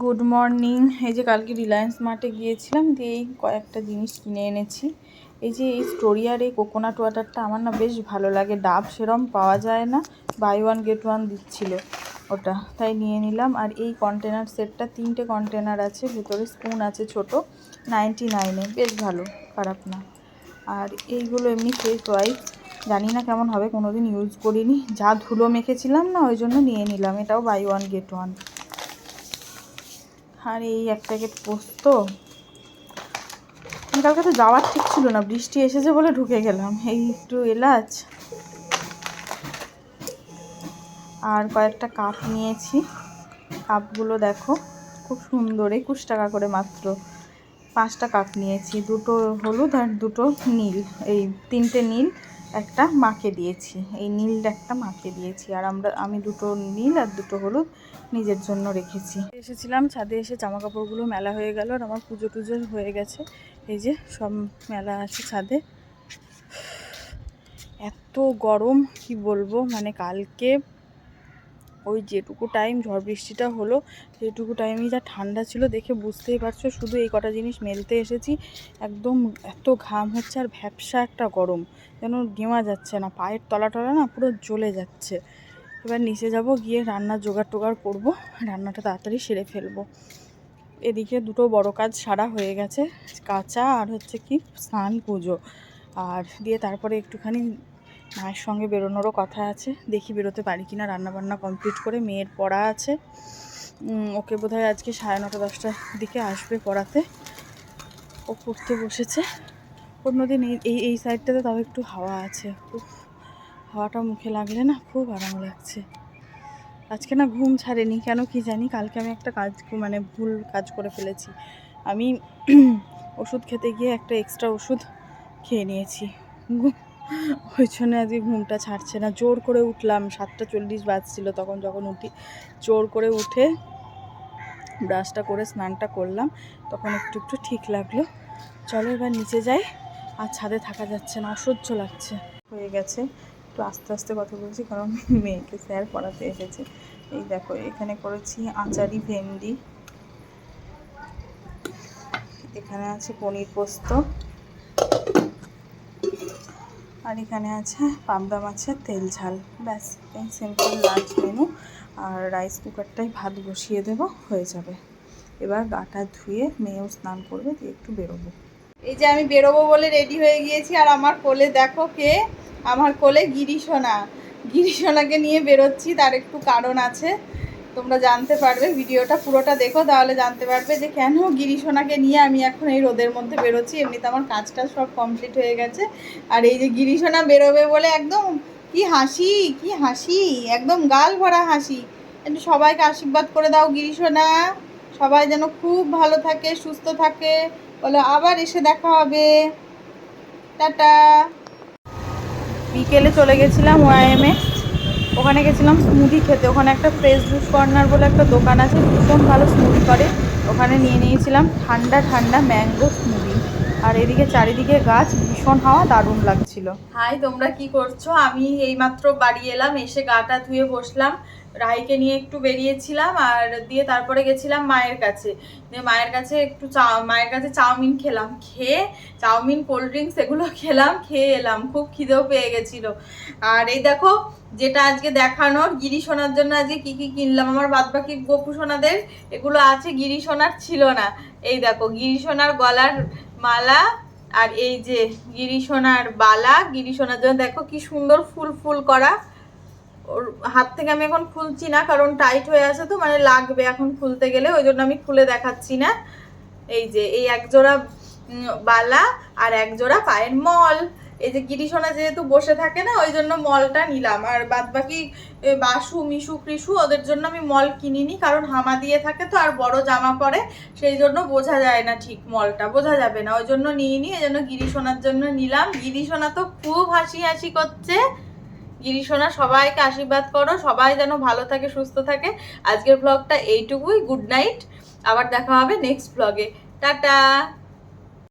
Good morning. এই যে কালকে রিলায়েন্স মার্টে গিয়েছিলাম, দিয়ে কয়েকটা জিনিস কিনে এনেছি। এই যে এই স্টোরিয়ার এই কোকোনাট ওয়াটারটা আমার না বেশ ভালো লাগে। ডাব সেরম পাওয়া যায় না বাই ওয়ান গেট ওয়ান দিচ্ছিল ওটা। তাই নিয়ে নিলাম। আর এই কন্টেনার সেটটা তিনটে কন্টেনার আছে, ভেতরে স্পুন আছে ছোট নাইনটি নাইনে বেশ ভালো, খারাপ না। আর এইগুলো এমনি ফেস ওয়াইপ জানি না কেমন হবে কোনো দিন ইউজ করিনি। যা ধুলো মেখেছিলাম না, ওই জন্য নিয়ে নিলাম। এটাও বাই ওয়ান গেট ওয়ান আর এই এক প্যাকেট পোস্ত। কালকে তো যাওয়ার ঠিক ছিল না, বৃষ্টি এসেছে বলে ঢুকে গেলাম। এই একটু এলাচ আর কয়েকটা কাপ নিয়েছি। কাপগুলো দেখো, খুব সুন্দর, একুশ টাকা করে মাত্র। পাঁচটা কাপ নিয়েছি, দুটো হলুদ আর দুটো নীল, এই তিনটে নীল। একটা মাকে দিয়েছি। এই নীল একটা মাকে দিয়েছি। আর আমরা, আমি দুটো নীল আর দুটো হলুদ নিজের জন্য রেখেছি। এসেছিলাম, ছাদে এসে জামা কাপড়গুলো মেলা হয়ে গেল আর আমার পুজো টুজো হয়ে গেছে। এই যে সব মেলা আছে ছাদে। এত গরম, কি বলব? মানে কালকে ওই যেটুকু টাইম ঝড় বৃষ্টিটা হলো সেটুকু টাইমই যা ঠান্ডা ছিল দেখে বুঝতেই পারছ, শুধু এই কটা জিনিস মেলতে এসেছি। একদম এত ঘাম হচ্ছে আর ভ্যাপসা একটা গরম, যেন গেমা যাচ্ছে না, পায়ের তলা টলা না পুরো জ্বলে যাচ্ছে। এবার নিচে যাব গিয়ে রান্নার জোগাড় টোগাড় করব, রান্নাটা তাড়াতাড়ি সেরে ফেলব। এদিকে দুটো বড় কাজ সারা হয়ে গেছে, কাঁচা আর হচ্ছে কি স্নান পুজো। আর দিয়ে তারপরে একটুখানি মায়ের সঙ্গে বেরোনোরও কথা আছে। দেখি বেরোতে পারি কিনা। রান্নাবান্না কমপ্লিট করে মেয়ের পড়া আছে। ওকে বোধহয় আজকে সাড়ে নটা, দশটার দিকে আসবে পড়াতে। ও পড়তে বসেছে। অন্যদিন এই এই সাইডটাতে তাও একটু হাওয়া আছে। খুব হাওয়াটা মুখে লাগলে না খুব আরাম লাগছে। আজকে না ঘুম ছাড়েনি। কেন কি জানি? কালকে আমি একটা কাজ মানে ভুল কাজ করে ফেলেছি। আমি ওষুধ খেতে গিয়ে একটা এক্সট্রা ওষুধ খেয়ে নিয়েছি। ওই জন্য আজকে ঘুমটা ছাড়ছে না। জোর করে উঠলাম, সাতটা চল্লিশ বাজছিল তখন যখন উঠি, জোর করে উঠে ব্রাশটা করে স্নানটা করলাম, তখন একটু একটু ঠিক লাগল। চলো এবার নিচে যাই, আর ছাদে থাকা যাচ্ছে না, অসহ্য লাগছে। হয়ে গেছে, একটু আস্তে আস্তে কথা বলছি, কারণ মেয়েকে স্যার পড়াতে এসেছে। এই দেখো, এখানে করেছি আচারি ভেন্ডি। এখানে আছে পনির পোস্ত। আর এখানে আছে পাবদা মাছের তেল ঝাল। ব্যাস, এই সিম্পল লাঞ্চ মেনু আর রাইস কুকারটাই ভাত বসিয়ে দেব, হয়ে যাবে। এবার গাটা ধুয়ে মেয়েও স্নান করবে, দিয়ে একটু বেরোবো। এই যে আমি বেরোবো বলে রেডি হয়ে গিয়েছি, আর আমার কোলে দেখো কে? আমার কোলে গিরিশোনা। গিরিশোনাকে নিয়ে বেরোচ্ছি, তার একটু কারণ আছে। তোমরা জানতে পারবে, ভিডিওটা পুরোটা দেখো, তাহলে জানতে পারবে যে কেন গিরিশোনাকে নিয়ে আমি এখন এই রোদের মধ্যে বেরোচ্ছি। এমনিতে আমার কাজটা সব কমপ্লিট হয়ে গেছে। আর এই যে গিরিশোনা বেরোবে বলে একদম কি হাসি কি হাসি, একদম গাল ভরা হাসি। একটু সবাইকে আশীর্বাদ করে দাও গিরিশোনা। সবাই যেন খুব ভালো থাকে, সুস্থ থাকে। বলো, আবার এসে দেখা হবে। টাটা। বিকেলে চলে গেছিলাম ওয়াইএমে ওখানে গেছিলাম স্মুদি খেতে। ওখানে একটা ফ্রেশ জুস কর্নার বলে একটা দোকান আছে, ভীষণ ভালো স্মুদি করে। ওখানে নিয়ে নিয়েছিলাম ঠান্ডা ঠান্ডা ম্যাঙ্গো স্মুদি আর এদিকে চারিদিকে গাছ, ভীষণ হাওয়া, দারুণ লাগছিল। হাই, তোমরা কি করছ? আমি এইমাত্র বাড়ি এলাম, এসে গাটা ধুয়ে বসলাম। রাইকে নিয়ে একটু বেরিয়েছিলাম আর দিয়ে তারপরে গেছিলাম মায়ের কাছে। দিয়ে মায়ের কাছে একটু চা, মায়ের কাছে চাউমিন খেলাম। খেয়ে চাউমিন, কোল্ড ড্রিঙ্কস এগুলো খেলাম, খেয়ে এলাম। খুব খিদেও পেয়ে গেছিল। আর এই দেখো, যেটা আজকে দেখানোর গিরি সোনার জন্য আজকে কি কি কিনলাম? আমার বাদ বাকি গপু সোনাদের এগুলো আছে গিরি সোনার ছিল না। এই দেখো গিরি সোনার গলার মালা আর এই যে গিরিশোনার বালা। গিরিশোনার জন্য দেখো কি সুন্দর ফুল ফুল করা। ওর হাত থেকে আমি এখন খুলছি না, কারণ টাইট হয়ে আছে তো মানে লাগবে এখন খুলতে গেলে, ওই জন্য আমি খুলে দেখাচ্ছি না। এই যে, এই এক জোড়া বালা আর এক জোড়া পায়ের মল। এই যে গিরিশোনা যেহেতু বসে থাকে না, ওই জন্য মলটা নিলাম। আর বাদ বাকি বাসু, মিশু, কৃষু, ওদের জন্য আমি মল কিনিনি, কারণ হামা দিয়ে থাকে তো, আর বড় জামা পরে, সেই জন্য বোঝা যায় না ঠিক মলটা, বোঝা যাবে না। ওই জন্য নিইনি এই জন্য গিরিশোনার জন্য নিলাম। গিরিশোনা তো খুব হাসি হাসি করছে। গিরিশোনা, সবাইকে আশীর্বাদ করো, সবাই যেন ভালো থাকে, সুস্থ থাকে। আজকের ব্লগটা এইটুকুই গুড নাইট আবার দেখা হবে নেক্সট ব্লগে টাটা!